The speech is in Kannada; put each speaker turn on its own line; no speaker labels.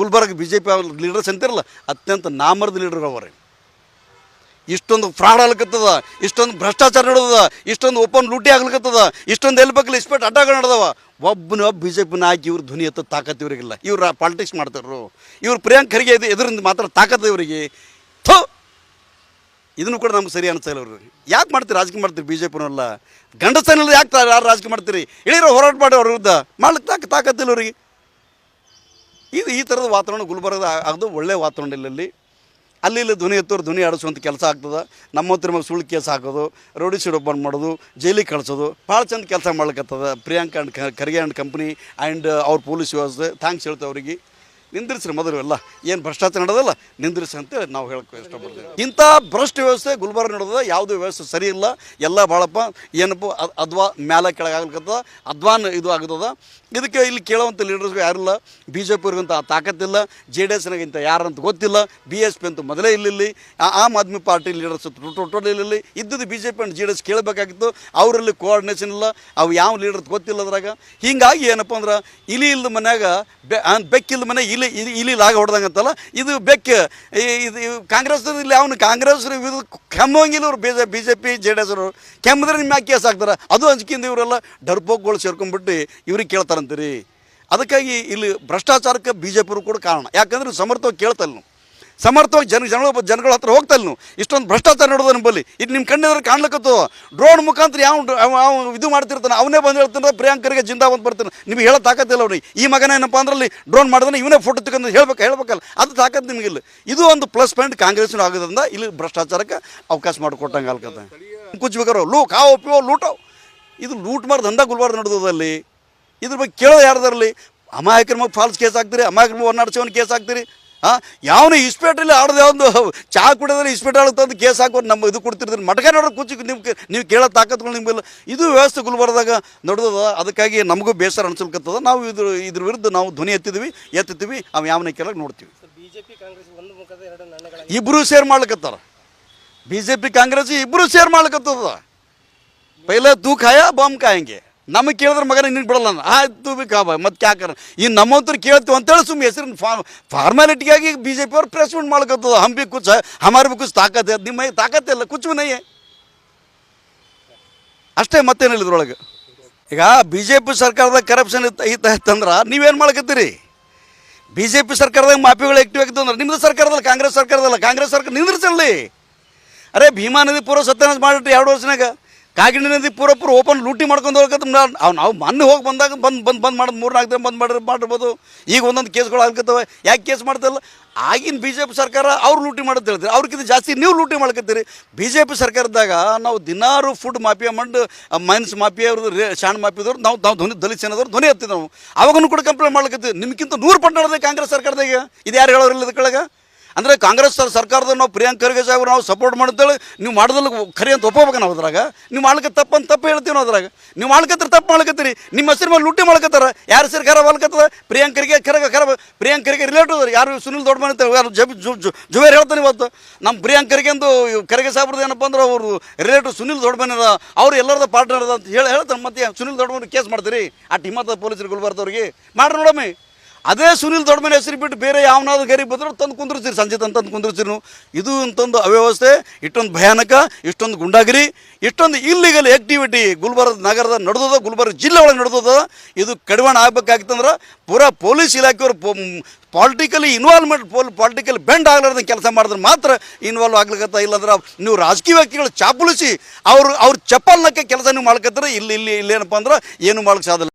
Gulbarga B J P leaders ಅಂತಿರಲ್ಲ, ಅತ್ಯಂತ ನಾಮರ್ದ ಲೀಡರ್ ಅವ್ರಿ. ಇಷ್ಟೊಂದು ಫ್ರಾಡ್ ಆಗ್ಲಿಕತ್ತದ, ಇಷ್ಟೊಂದು ಭ್ರಷ್ಟಾಚಾರ ನಡೆದದ, ಇಷ್ಟೊಂದು ಓಪನ್ ಲೂಟಿ ಆಗ್ಲಿಕತ್ತದ, ಇಷ್ಟೊಂದು ಎಲ್ಲಿ ಬೇಕಲ್ಲ ಇಸ್ಪೆಟ್ ಅಡ್ಡಗಳು ನಡೆದವ. ಒಬ್ಬನ ಒಬ್ಬ ಬಿ ಜೆ ಪಿನ ಹಾಕಿ ಇವ್ರ ಧ್ವನಿ ಎತ್ತ ತಾಕತ್ ಇವರಿಗಿಲ್ಲ. ಇವ್ರು ಪಾಲಿಟಿಕ್ಸ್ ಮಾಡ್ತಾರ್ರು. ಇವ್ರು ಪ್ರಿಯಾಂಕ್ ಖರ್ಗೆ ಇದು ಎದುರಿಂದ ಮಾತ್ರ ತಾಕತ್ ಇವರಿಗೆ. ಥೋ! ಇದನ್ನು ಕೂಡ ನಮ್ಗೆ ಸರಿ ಅನಿಸ್ತಾ ಇಲ್ಲ ಅವ್ರಿಗೆ ಯಾಕೆ ಮಾಡ್ತೀರಿ ರಾಜಕೀಯ ಮಾಡ್ತೀರಿ ಬಿ ಜೆ ಪಿನಲ್ಲ ಗಂಡಸನಿಲ್ಲ ಯಾಕೆ ಯಾರು ರಾಜಕೀಯ ಮಾಡ್ತೀರಿ? ಇಳಿರೋ ಹೋರಾಟ ಮಾಡಿ ಅವ್ರ ವಿರುದ್ಧ. ಮಾಡ್ಲಿಕ್ಕೆ ತಾಕ ತಾಕತ್ತಿಲ್ಲ ಅವರಿಗೆ ಇದು ಈ ಥರದ ವಾತಾವರಣ ಗುಲ್ಬರ್ಗದ ಅದು ಒಳ್ಳೆಯ ವಾತಾವರಣ ಇಲ್ಲ ಅಲ್ಲಿ. ಇಲ್ಲಿ ಧ್ವನಿ ಎತ್ತೋರು ಧ್ವನಿ ಆಡಿಸುವಂಥ ಕೆಲಸ ಆಗ್ತದೆ. ನಮ್ಮ ಹತ್ರ ಮಗ ಸುಳ್ಳು ಕೇಸ್ ಹಾಕೋದು, ರೋಡಿ ಸೀಡ್ ಓಪನ್ ಮಾಡೋದು, ಜೈಲಿಗೆ ಕಳಿಸೋದು, ಭಾಳ ಚಂದ ಕೆಲಸ ಮಾಡ್ಲಿಕ್ಕತ್ತದ Priyanka and Kharge and company and ಅವ್ರ ಪೊಲೀಸ್ ವ್ಯವಸ್ಥೆ. ಥ್ಯಾಂಕ್ಸ್ ಹೇಳ್ತೇವೆ ಅವರಿಗೆ. ನಿಂದ್ರಿಸ್ರಿ ಮೊದಲು ಎಲ್ಲ. ಏನು ಭ್ರಷ್ಟಾಚಾರ ನಡೆದಲ್ಲ ನಿಂದಿರಿಸಿ ಅಂತೇಳಿ ನಾವು ಹೇಳಕ್ಕೆ ಇಷ್ಟಪಡ್ತೀವಿ. ಇಂಥ ಭ್ರಷ್ಟ ವ್ಯವಸ್ಥೆ, ಗುಲ್ಬರ್ಗ ನಡೆದ ಯಾವುದೇ ವ್ಯವಸ್ಥೆ ಸರಿ ಇಲ್ಲ. ಎಲ್ಲ ಭಾಳಪ್ಪ ಏನಪ್ಪ ಅದ್- ಅದ್ವಾ ಮ್ಯಾಲ ಕೆಳಗೆ ಆಗ್ಲಿಕ್ಕತ್ತದ ಅದ್ವಾನ್ ಇದು ಆಗ್ತದ. ಇದಕ್ಕೆ ಇಲ್ಲಿ ಕೇಳುವಂಥ ಲೀಡರ್ಸ್ಗಳು ಯಾರಿಲ್ಲ. ಬಿ ಜೆ ಪಿಯವ್ರಿಗಂತ ತಾಕತ್ತಿಲ್ಲ. ಜೆ ಡಿ ಎಸ್ನಾಗಿಂತ ಯಾರಂತ ಗೊತ್ತಿಲ್ಲ. ಬಿ ಎಸ್ ಪಿ ಅಂತೂ ಮೊದಲೇ ಇಲ್ಲಿ Aam Aadmi party leaders total ಇಲ್ಲಿ ಇದ್ದದ್ದು B J P and J D S ಕೇಳಬೇಕಾಗಿತ್ತು. ಅವರಲ್ಲಿ ಕೋಆರ್ಡಿನೇಷನ್ ಇಲ್ಲ. ಅವು ಯಾವ ಲೀಡರ್ ಗೊತ್ತಿಲ್ಲ ಅದ್ರಾಗ. ಹಿಂಗಾಗಿ ಏನಪ್ಪ ಅಂದ್ರೆ, ಇಲಿ ಇಲ್ದ ಮನ್ಯಾಗ ಬೆ ಬೆಕ್ಕಿಲ್ದ ಮನೆ ಇಲಿ ಇಲಿ ಇಲ್ಲಿ ಲಾಗ ಹೊಡೆದಂಗಂತಲ್ಲ ಇದು ಬೆಕ್ಕ ಇದು ಕಾಂಗ್ರೆಸ್ ಇಲ್ಲಿ ಅವನು ಕಾಂಗ್ರೆಸ್ ಇದು ಕೆಮ್ಮಂಗಿಲ್ಲ ಇವ್ರು B J B J P J D S ಅವರು. ಕೆಮ್ಮಿದ್ರೆ ನಿಮ್ಮ ಯಾಕೆ ಕೇಸ್ ಹಾಕ್ತಾರೆ ಅದು ಅಂಜಿಕಿಂದ ಇವರೆಲ್ಲ ಡರ್ಪೋಕ್ಗಳು ಸೇರ್ಕೊಂಡ್ಬಿಟ್ಟು ಇವ್ರಿಗೆ ಕೇಳ್ತಾರಂತೀರಿ. ಅದಕ್ಕಾಗಿ ಇಲ್ಲಿ ಭ್ರಷ್ಟಾಚಾರಕ್ಕೆ ಬಿ ಜೆ ಪಿರು ಕೂಡ ಕಾರಣ. ಯಾಕಂದ್ರೆ ಸಮರ್ಥವಾಗಿ ಕೇಳ್ತಲ್ಲ ನೀವು ಸಮರ್ಥವಾಗಿ ಜನ ಜನಗಳ ಜನಗಳ ಹತ್ರ ಹೋಗ್ತಲ್ಲ ನೀವು ಇಷ್ಟೊಂದು ಭ್ರಷ್ಟಾಚಾರ ನೋಡೋದು ನಿಮ್ಮಲ್ಲಿ ಇದು ನಿಮ್ಮ ಕಣ್ಣಿದ್ರೆ ಕಾಣ್ಲಿಕ್ಕತ್ತು ಡ್ರೋನ್ ಮುಖಾಂತರ ಯಾವ ಇದು ಮಾಡ್ತಿರ್ತಾನೆ, ಅವನೇ ಬಂದು ಹೇಳ್ತಾನೆ ಪ್ರಿಯಾಂಕರಿಗೆ ಜಿಂದಾ ಬಂದು ಬರ್ತಾನೆ. ನಿಮಗೆ ಹೇಳೋ ತಾಕತ್ತಿಲ್ಲ ಅವ್ನಿಗೆ. ಈ ಮಗನ ಏನಪ್ಪ ಅಂದ್ರಲ್ಲಿ ಡ್ರೋನ್ ಮಾಡಿದ್ರೆ ಇವನೇ ಫೋಟೋ ತಗೊಂಡು ಹೇಳ್ಬೇಕು ಹೇಳ್ಬೇಕಲ್ಲ. ಅದು ತಾಕತ್ತು ನಿಮಗಿಲ್ಲ. ಇದು ಒಂದು ಪ್ಲಸ್ ಪಾಯಿಂಟ್ ಕಾಂಗ್ರೆಸ್ನ ಆಗೋದ್ರಿಂದ ಇಲ್ಲಿ ಭ್ರಷ್ಟಾಚಾರಕ್ಕೆ ಅವಕಾಶ ಮಾಡಿಕೊಟ್ಟಂಗೆ ಅಲ್ಕತ್ತೆ ಕುಚ್ಬೇಕಾರೋ ಲೂ ಕಾವು ಪಿಯೋ ಲೂಟೋ. ಇದು ಲೂಟ್ ಮಾಡಿ ದಂಧ ಗುಲ್ಬಾರ್ದು ನಡೆದದಲ್ಲಿ ಇದ್ರ ಬಗ್ಗೆ ಕೇಳೋ ಯಾರ್ದಾರಲ್ಲಿ? ಅಮಾಯಕರ ಫಾಲ್ಸ್ ಕೇಸ್ ಹಾಕ್ತೀರಿ, ಅಮಾಯಕರ ಒನ್ನಾಡ್ಸೋನ್ ಕೇಸ್ ಹಾಕ್ತೀರಿ. ಹಾಂ ಯಾವನು ಇಸ್ಪೇಟಲ್ಲಿ ಆಡೋದು ಯಾವ್ದು ಚಾ ಕುಡಿದ್ರೆ ಇಸ್ಪೇಟ್ ಆಡುತ್ತೆ ಅಂತ ಕೇಸ್ ಹಾಕೋರು ನಮ್ಮ ಇದು ಕೊಡ್ತಿರ್ತೀನಿ ಮಟಕ ನೋಡೋ ಕೂಚಿ ನೀವು ನೀವು ಕೇಳೋ ತಾಕತ್ಗಳು ನಿಮಗೆಲ್ಲ ಇದು ವ್ಯವಸ್ಥೆ ಗುಲ್ಬರ್ದಾಗ ನಡೆದದ. ಅದಕ್ಕಾಗಿ ನಮಗೂ ಬೇಸರ ಅನ್ಸಲ್ಕತ್ತದ. ನಾವು ಇದ್ರ ಇದ್ರ ವಿರುದ್ಧ ನಾವು ಧ್ವನಿ ಎತ್ತಿದ್ವಿ ಎತ್ತಿದ್ವಿ ಅವು ಯಾವನ ಕೇಳಕ್ಕೆ ನೋಡ್ತೀವಿ. ಇಬ್ಬರು ಸೇರ್ ಮಾಡ್ಲಿಕ್ಕತ್ತಾರ ಬಿ ಜೆ ಪಿ ಕಾಂಗ್ರೆಸ್ ಇಬ್ಬರು ಸೇರ್ ಮಾಡ್ಲಿಕ್ಕತ್ತದ ಪೈಲ ತೂ ಖಾಯ ಬಾಂಬ್ ಕಾಯಂಗೆ. ನಮಗೆ ಕೇಳಿದ್ರೆ ಮಗನ ನಿನ್ನ ಬಿಡಲ್ಲ ಆಯ್ತು ಬಿ ಕಾಬ, ಮತ್ತೆ ಕ್ಯಾಕರ ಈ ನಮ್ಮ ಹತ್ರ ಕೇಳ್ತೀವಿ ಅಂತೇಳಿ ಸುಮ್ಮನೆ ಹೆಸರಿನ ಫಾರ್, ಫಾರ್ಮಾಲಿಟಿಗಾಗಿ ಬಿ ಜೆ ಪಿ ಅವ್ರು ಪ್ರೆಸ್ಮೆಂಟ್ ಮಾಡ್ಕೊತದ. ಹಂಪಿ ಕುಚ್ಚ ಕುಚ್, ಹಮಾರ್ ಬಿ ಕುಚ್ ತಾಕತ್ತೆ ನಿಮ್ಮ ತಾಕತ್ತೆ ಇಲ್ಲ, ಕುಚ್ ಬಿ ನಯ್ಯೆ. ಅಷ್ಟೇ ಮತ್ತೇನಿಲ್ಲ ಇದ್ರೊಳಗೆ ಈಗ ಬಿ ಜೆ ಪಿ ಸರ್ಕಾರದ ಕರಪ್ಷನ್ ಇತ್ತು ಐತ ಇತ್ತಂದ್ರೆ ನೀವೇನು ಮಾಡ್ಕತ್ತೀರಿ? ಬಿ ಜೆ ಪಿ ಸರ್ಕಾರದಾಗ ಮಾಫಿಗಳು ಆ್ಯಕ್ಟಿವ್ ಆಗಿತ್ತು ಅಂದ್ರೆ ನಿಮ್ಮದು ಸರ್ಕಾರದಲ್ಲ, ಕಾಂಗ್ರೆಸ್ ಸರ್ಕಾರದಲ್ಲ, ಕಾಂಗ್ರೆಸ್ ಸರ್ಕಾರ ನಿಂದ್ರಿಸಲ್ಲಿ ಅರೆ ಭೀಮಾ ನದಿ ಪೂರ್ವ ಸತ್ಯನಾಶ ಮಾಡಿಟ್ರಿ ಎರಡು ವರ್ಷನಾಗ. ಕಾಗಿಣಿ ನದಿ ಪೂರ ಪೂರ ಓಪನ್ ಲೂಟಿ ಮಾಡ್ಕೊಂಡು ಹೋಗಕ್ಕೆ ಅವ್ನು ನಾವು ಮೊನ್ನೆ ಹೋಗಿ ಬಂದಾಗ ಬಂದು ಬಂದು ಬಂದು ಮಾಡೋದು ಮೂರು ನಾಲ್ಕು ದಿನ ಬಂದು ಮಾಡಿ ಮಾಡಿರ್ಬೋದು. ಈಗ ಒಂದೊಂದು ಕೇಸ್ಗಳು ಆಗ್ತವೆ ಯಾಕೆ ಕೇಸ್ ಮಾಡ್ತಿಲ್ಲ? ಆಗಿನ ಬಿ ಜೆ ಪಿ ಸರ್ಕಾರ ಅವ್ರು ಲೂಟಿ ಮಾಡೋದು ಹೇಳ್ತೀರಿ ಅವ್ರಿಗಿಂತ ಜಾಸ್ತಿ ನೀವು ಲೂಟಿ ಮಾಡ್ಕತ್ತೀರಿ. ಬಿ ಜೆ ಪಿ ಸರ್ಕಾರದಾಗ ನಾವು ದಿನಾರು ಫುಡ್ ಮಾಫಿಯಾ ಮಂಡು ಮೈನ್ಸ್ ಮಾಫಿಯಾ ಅವ್ರದ್ದು ರೇ ಶಾಣ್ ನಾವು ನಾವು ಧ್ವನಿ ದಲಿತ ಸೇನದವ್ರು ಧ್ವನಿ ಎತ್ತಿದ್ದು ನಾವು ಅವಾಗೂ ಕೂಡ ಕಂಪ್ಲೇಂಟ್ ಮಾಡ್ಲಿಕ್ಕೆ ನಿಮ್ಗಿಂತ ನೂರು ಪಟ್ಟು ಕಾಂಗ್ರೆಸ್ ಸರ್ಕಾರದಾಗ. ಇದು ಯಾರು ಹೇಳೋರಿಲ್ಲ ಇದಕ್ಕೊಳಗೆ? ಅಂದರೆ ಕಾಂಗ್ರೆಸ್ ಸರ್ ಸರ್ಕಾರದ ನಾವು ಪ್ರಿಯಾಂಕ್ ಖರ್ಗೆ ಸಾಹೇಬ್ರು ನಾವು ಸಪೋರ್ಟ್ ಮಾಡ್ತೇಳಿ ನೀವು ಮಾಡೋದಲ್ಲ ಖರಿ ಅಂತ ಒಪ್ಪೋಬೇಕು ನಾವು ಅದ್ರಾಗ. ನೀವು ಮಾಡ್ಲಿಕ್ಕೆ ತಪ್ಪು ಅಂತ ತಪ್ಪು ಹೇಳ್ತೀವಿ ನಾವು ಅದ್ರಾಗ. ನೀವು ಮಾಡ್ಕತ್ತೀರಿ ತಪ್ಪು ಮಾಡ್ಕತ್ತೀರಿ ನಿಮ್ಮ ಹೆಸರು ಮೇಲೆ ಲೂಟಿ ಮಾಡ್ಕತ್ತಾರ ಯಾರ ಹೆಸರು ಖರಾಬ್ ಪ್ರಿಯಾಂಕ್ ಖರ್ಗೆ ಖರಗ ಖರಾಬ್ ಪ್ರಿಯಾಂಕ್ ಖರ್ಗೆ ರಿಲೇಟಿವ್ ಯಾರು ಸುನಿಲ್ ದೊಡ್ಡ ಮನೆ ಯಾರು ಜಬ್ ಜುವೇರ್ ಹೇಳ್ತಾನೆ ಇವತ್ತು. ನಮ್ಮ ಪ್ರಿಯಾಂಕ್ ಖರ್ಗೆ ಅಂದು ಖರ್ಗೆ ಸಾಹೇಬ್ರದ್ದು ಏನಪ್ಪ ಅಂದ್ರೆ ಅವರು ರಿಲೇಟಿವ್ ಸುನಿಲ್ ದೊಡ್ಡ ಮನೆ ಅವ್ರು ಎಲ್ಲರದ ಪಾರ್ಟ್ನರ್ ಅಂತ ಹೇಳಿ ಹೇಳ್ತಾರೆ ಮತ್ತೆ ಸುನಿಲ್ ದೊಡ್ಡ ಮನೆ ಕೇಸ್ ಮಾಡ್ತೀರಿ? ಆ ಹಿಮ್ಮತ್ತ ಪೊಲೀಸರು ಗುಲ್ಬರ್ದವ್ರಿಗೆ ಮಾಡ್ರಿ ನೋಡಮ್ಮಿ. ಅದೇ ಸುನಿಲ್ ದೊಡ್ಡಮನೆ ಹೆಸರು ಬಿಟ್ಟು ಬೇರೆ ಯಾವನಾದ್ರು ಗರಿ ಬಂದ್ರೆ ತಂದು ಕುಂದಿರ್ತೀರಿ ಸಂಜೆ ತಂದು ತಂದು ಕುಂದಿರ್ತೀರಿ ನೀವು ಇದು ಅಂತಂದು ಅವ್ಯವಸ್ಥೆ, ಇಷ್ಟೊಂದು ಭಯಾನಕ, ಇಷ್ಟೊಂದು ಗುಂಡಾಗಿರಿ, ಇಷ್ಟೊಂದು ಇಲ್ಲಿಗಲ್ ಆ್ಯಕ್ಟಿವಿಟಿ ಗುಲ್ಬರ್ಗ ನಗರದ ನಡೆದದ, ಗುಲ್ಬರ್ಗ ಜಿಲ್ಲೆ ಒಳಗೆ ನಡೆದದ. ಇದು ಕಡಿವಾಣ ಆಗ್ಬೇಕಾಗಿತ್ತಂದ್ರೆ ಪೂರಾ ಪೊಲೀಸ್ ಇಲಾಖೆಯವರು ಪಾಲಿಟಿಕಲಿ ಇನ್ವಾಲ್ವ್ಮೆಂಟ್ ಪೊಲ್ ಪಾಲಿಟಿಕಲ್ ಬೆಂಡ್ ಆಗ್ಲಾರ್ದಂಗೆ ಕೆಲಸ ಮಾಡಿದ್ರೆ ಮಾತ್ರ ಇನ್ವಾಲ್ವ್ ಆಗ್ಲಿಕ್ಕತ್ತ ಇಲ್ಲಂದ್ರೆ ನೀವು ರಾಜಕೀಯ ವ್ಯಕ್ತಿಗಳು ಚಾಪುಲಿಸಿ ಅವರು ಅವ್ರ ಚಪ್ಪಲ್ನಕ್ಕೆ ಕೆಲಸ ನೀವು ಮಾಡ್ಕತ್ತಾರೆ. ಇಲ್ಲಿ ಇಲ್ಲಿ ಇಲ್ಲೇನಪ್ಪ ಅಂದ್ರೆ ಏನು ಮಾಡ್ಲಿಕ್ಕೆ ಸಾಧ್ಯ